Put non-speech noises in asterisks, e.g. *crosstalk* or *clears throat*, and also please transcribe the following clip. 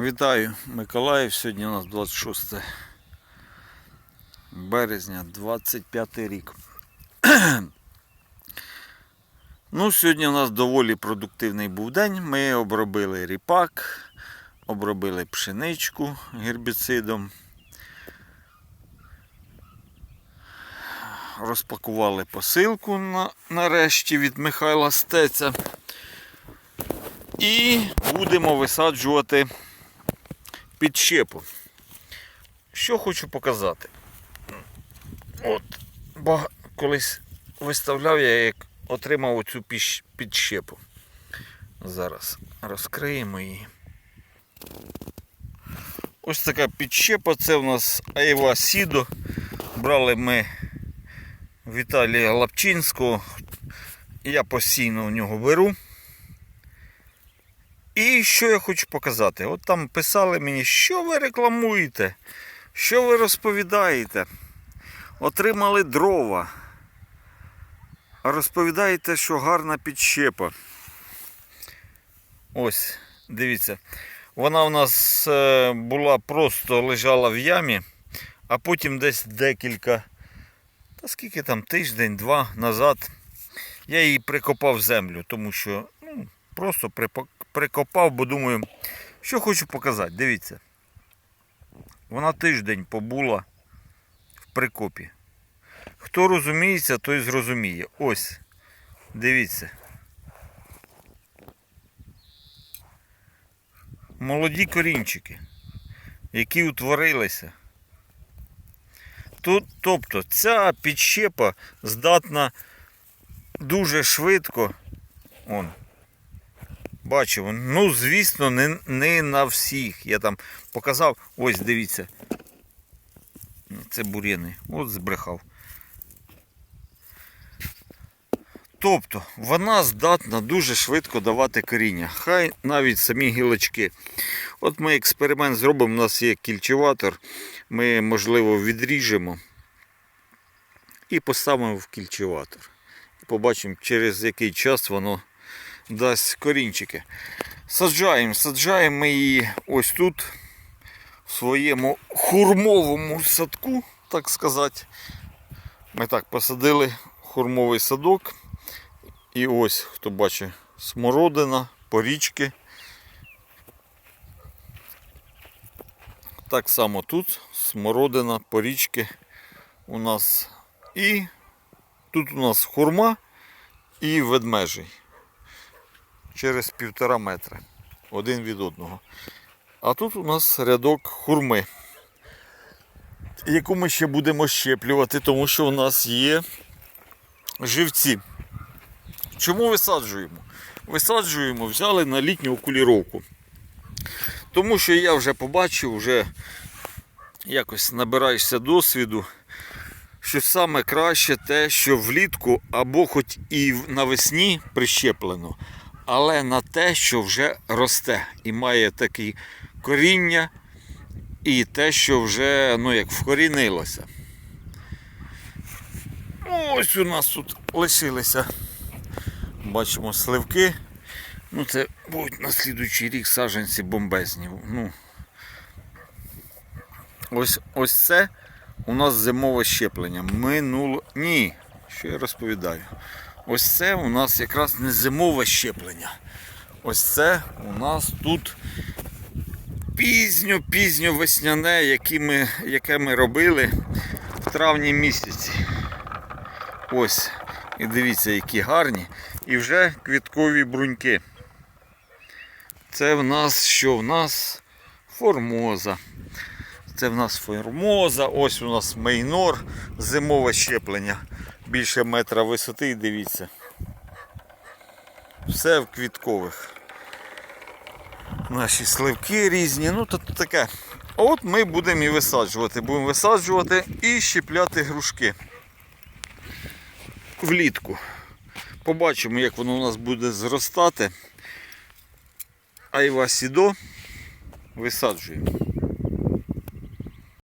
Вітаю, Миколаїв. Сьогодні у нас 26 березня, 25 рік. *clears throat* ну, сьогодні у нас доволі продуктивний був день. Ми обробили ріпак, обробили пшеничку гербіцидом. Розпакували посилку на, нарешті від Михайла Стеця. І будемо висаджувати підщепу. Що хочу показати. От, бага... колись виставляв я, як отримав оцю підщепу. Зараз розкриємо її. Ось така підщепа, це у нас Айва Сідо. Брали ми Віталія Лапчинського. Я постійно у нього беру. І що я хочу показати? От там писали мені, що ви рекламуєте, що ви розповідаєте. Отримали дрова. А розповідаєте, що гарна підщепа. Ось, дивіться. Вона у нас е, була просто лежала в ямі, а потім десь декілька, та скільки там, тиждень-два назад я її прикопав землю, тому що ну, просто прикопав, бо думаю, що хочу показати. Дивіться. Вона тиждень побула в прикопі. Хто розуміється, той зрозуміє. Ось. Дивіться. Молоді корінчики, які утворилися. Тут, тобто ця підщепа здатна дуже швидко. Он, Бачимо. Ну, звісно, не, не на всіх. Я там показав, ось дивіться. Це бур'яни. От збрехав. Тобто вона здатна дуже швидко давати коріння. Хай навіть самі гілочки. От ми експеримент зробимо, у нас є кільчеватор. Ми, можливо, відріжемо і поставимо в кільчеватор. Побачимо, через який час воно дасть корінчики. Саджаємо, саджаємо ми її ось тут, в своєму хурмовому садку, так сказати. Ми так посадили хурмовий садок. І ось, хто бачить, смородина, порічки. Так само тут смородина, порічки у нас. І тут у нас хурма і ведмежий через півтора метра один від одного. А тут у нас рядок хурми, яку ми ще будемо щеплювати, тому що у нас є живці. Чому висаджуємо? Висаджуємо, взяли на літню окуліровку. Тому що я вже побачив, вже якось набираєшся досвіду, що саме краще те, що влітку або хоч і навесні прищеплено, але на те, що вже росте і має таке коріння, і те, що вже ну, як вкорінилося. Ось у нас тут лишилися. Бачимо сливки. Ну, це будуть на слідуючий рік саджанці бомбезні. Ну, ось, ось це у нас зимове щеплення. Минуло. Ні, що я розповідаю? Ось це у нас якраз не зимове щеплення. Ось це у нас тут пізньо-пізньо весняне, яке ми, яке ми робили в травні місяці. Ось. І дивіться, які гарні. І вже квіткові бруньки. Це в нас що? В нас формоза. Це в нас формоза, ось у нас мейнор, зимове щеплення. Більше метра висоти і дивіться. Все в квіткових. Наші сливки різні, ну то таке. От ми будемо і висаджувати. Будемо висаджувати і щепляти грушки влітку. Побачимо, як воно у нас буде зростати. Айва сідо висаджуємо.